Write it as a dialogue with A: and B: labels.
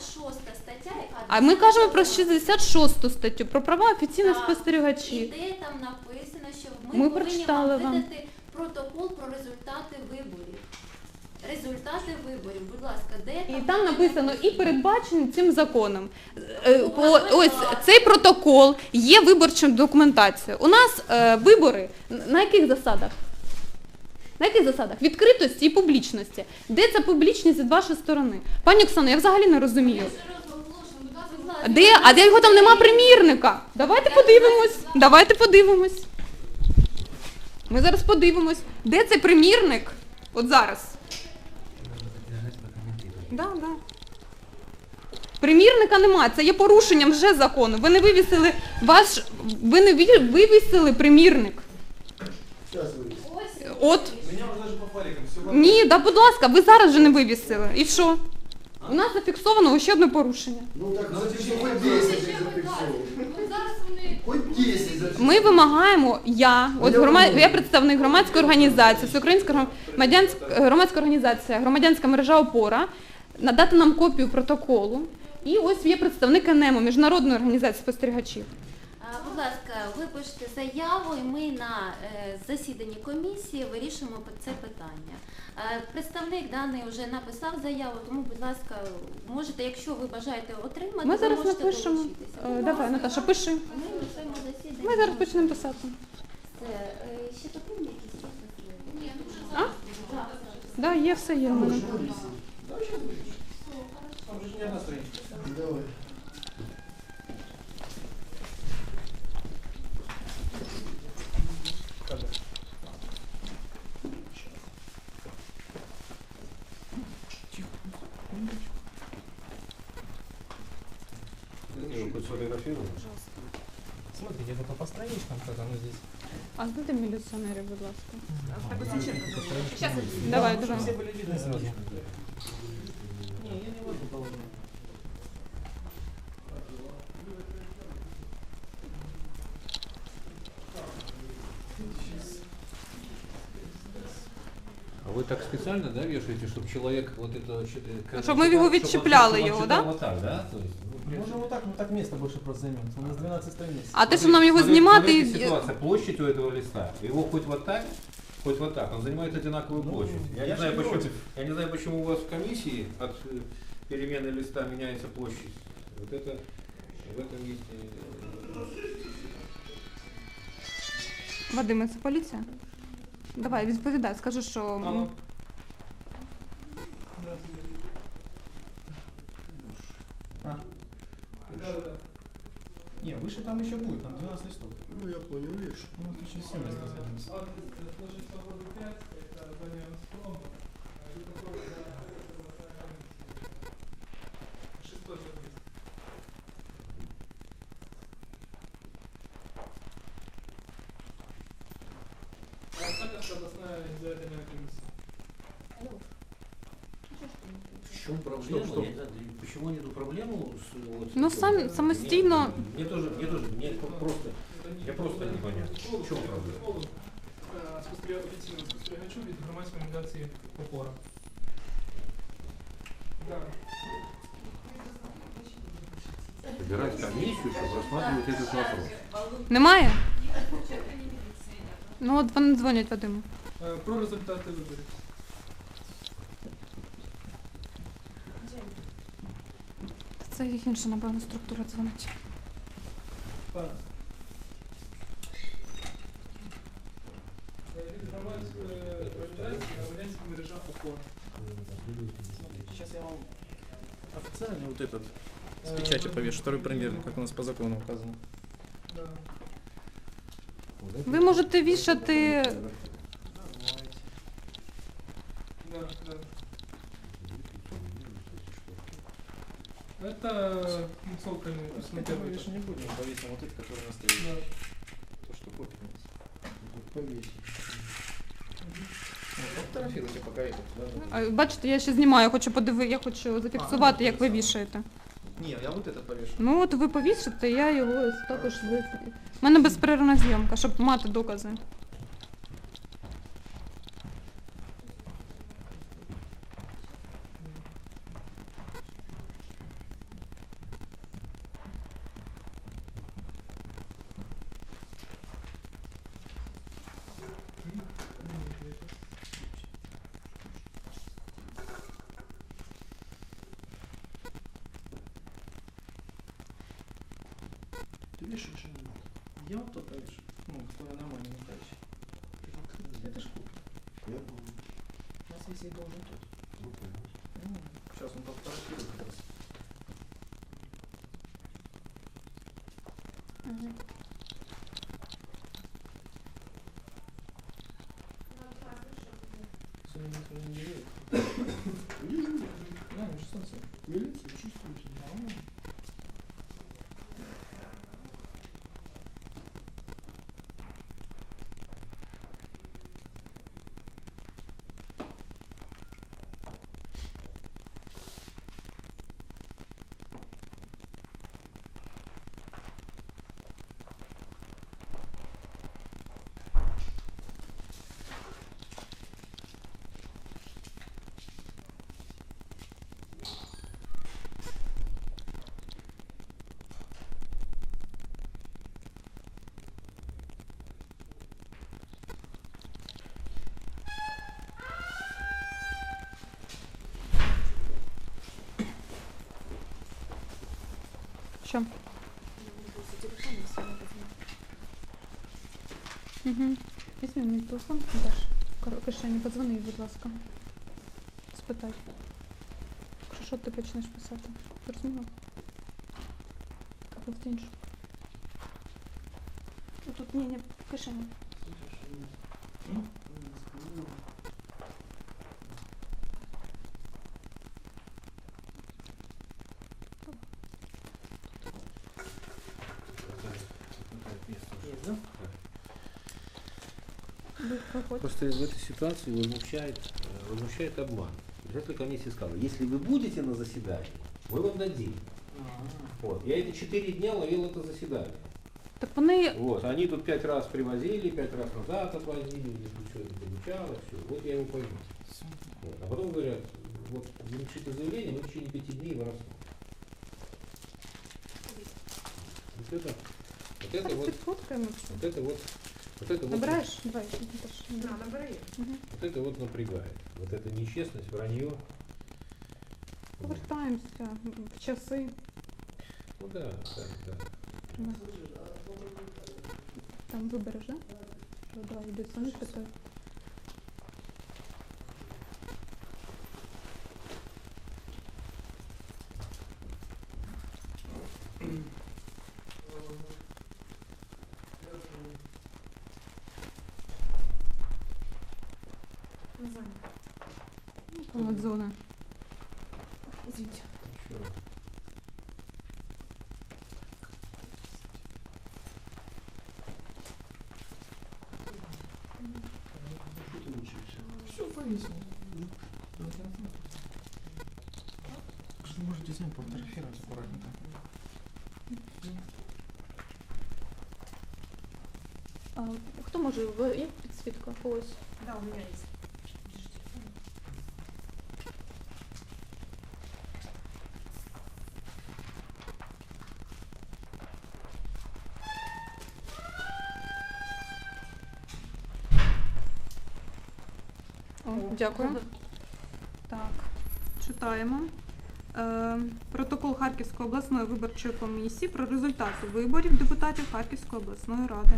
A: 66 стаття, яка...
B: А ми кажемо про 66 статтю, про права офіційних
A: Так.
B: спостерігачів.
A: І де там написано, що ми,
B: Ми
A: повинні
B: прочитали
A: вам
B: вам.
A: видати протокол про результати виборів. Результати виборів, будь ласка, де
B: І
A: там
B: там написано і передбачено цим законом. Е, по- Ось цей протокол є виборчою документацією. У нас е, вибори на яких засадах? На яких засадах? Відкритості і публічності. Де ця публічність від вашої сторони? Пані Оксано, я взагалі не розумію. Де? А де його там нема примірника? Давайте подивимось. Давайте подивимось. Ми зараз подивимось. Де цей примірник? От зараз. Да, да. Примірника немає, це є порушенням вже закону. Ви не вивісили ваш. Ви не вивісили примірник. От.
C: Все
B: Ні, да будь ласка, ви зараз же не вивісили. І що? У нас зафіксовано ще одне порушення.
D: Ну так запиши хоть 10 зафіксовано. Хоть 10 зафіксовано.
B: Ми вимагаємо, я, от
D: Я
B: грома... я представник громадської організації, Всеукраїнська громадянська, громадська організація, громадянська мережа опора, надати нам копію протоколу. І ось є представник НЕМО, Міжнародної організації спостерігачів.
A: Ласка, ви пишете заяву, і ми на е, засіданні комісії вирішимо це питання. Е, Представник даний вже написав заяву, тому, будь ласка, можете, якщо ви бажаєте отримати,
B: Ми
A: ви
B: зараз
A: можете
B: напишемо.
A: долучитися.
B: Е, Давай. Наташа, пиши.
A: Ми.
B: Ми зараз почнемо писати.
A: Це, е, Ще потрібні якісь Ні?
B: Да, є все є. в мене.
C: Там же не одна страничка.
D: Давай.
C: Смотрите, это по страничкам, как оно здесь.
B: А здайте міліціонерів, будь ласка. Давай, давай.
C: Все были видны сразу. Не, я не могу положить.
E: А вы так специально, да, вешаете, чтобы человек вот это... щ- э, к-
B: Чтоб мы его
E: чтоб он-
B: відчіпляли
E: чтоб он
B: його,
E: читал
B: да?
E: Вот так, да? То есть, ну, в принципе.
C: Можно вот так, но так место больше просто займет. У нас 12 страниц.
B: А те, що нам його
E: Смотрите,
B: знімати,
E: смотрите
B: і-
E: ситуация, площадь у этого листа, его хоть вот так, хоть вот так, он занимает одинаковую
C: Ну,
E: площадь. Я,
C: я
E: не
C: ж
E: знаю,
C: не
E: почему,
C: против.
E: я не знаю, почему у вас в комиссии от э, перемены листа меняется площадь. Вот это в этом месте... э,
B: Вадиме, це поліція? Давай, відповідай, скажи, що.
C: Алло. Там еще будет, там 12 листов.
D: Ну я понял, видишь.
C: Ну, это очень сильно разойдемся.
E: В чем проблема?
D: Что, что?
E: Я не знаю, почему нету проблему с вот,
B: Ну,
E: с
B: сам-
E: этим?
B: самостійно-
E: Мне, мне тоже, мне тоже, мне просто, я просто не понятно. В чем проблема?
F: Е, спостеріга- офіційному спостерігачу від громадської організації опора. Да.
E: Собирать комиссию, чтобы рассматривать этот вопрос.
B: Немає? Ну от вони дзвонять Вадиму.
F: Е, Про результати виборів.
B: Це їх інша, напевно, структура дзвонить.
F: Так. Е, Від громадської організації громадянська мережа опора.
C: Сейчас я вам официально вот этот с печати повешу, второй примерный, как у нас по закону указано.
F: Да.
B: Ви можете вішати.
F: Это ну, цокольный
C: Это мы
F: посмотрим.
C: лишь не будем, повесим вот этот, который у нас стоит.
F: Да.
C: То, что копия у нас.
D: Повесить.
C: Ну, Фотографируйте пока этот, да?
B: А, Бачите, я ще знімаю, я хочу подиви, я хочу зафіксувати, як ви вішаєте.
C: Не, я вот этот повешу.
B: Ну от ви повісите, я його також ви. У мене безперервна зйомка, щоб мати докази.
D: Вешать же не надо.
C: Я вот тут повешу. Ну, кто на маме не. Это ж купит.
D: Я помню.
C: У нас висеть должен тут.
D: Ну, понятно.
C: Ну, сейчас он подфотографирует как раз. Сегодня никто не верит.
D: Вижу,
C: Да, ну что солнце.
D: милиция чувствует.
C: Нормально.
B: Що? Угу. Візьми мій телефон, Даш. Кор- Кишені, подзвони, їй, будь ласка. Спитай. Якщо що ти почнеш писати? Зрозуміло? Або в іншу. Тут ні, ні, в кишені. Проходь.
E: Просто в этой ситуации возмущает, э, возмущает обман. Председатель комиссии сказал, если вы будете на заседании, мы вам дадим. Вот. Я эти четыре дня ловил это заседание.
B: Так вони
E: Вот. Они тут пять раз привозили, пять раз назад отвозили, ничего не получалось, все. Вот я его пойму. Вот. А потом говорят, вот вы напишите заявление, мы в течение пяти дней его рассмотрим. Вот это, вот это вот, вот это вот, вот это вот,
B: Набираєш? Давай, Даш. набирай. Мгм.
E: вот это вот напрягает. Вот эта нечестность, вранье.
B: Повертаємося в часи.
E: Ну да, да, да.
B: Там вибереш, да? Що, давай, йди самі питай. Понад зона. Извините.
E: Чё?
D: Что ты мучаешься?
C: Все повесил. Что можете сами пофотографировать аккуратненько.
B: А, хто може? Ви- Є підсвітка когось?
G: Да, у меня есть.
B: О, дякую. Так, читаємо. Е, протокол Харківської обласної виборчої комісії про результати виборів депутатів Харківської обласної ради.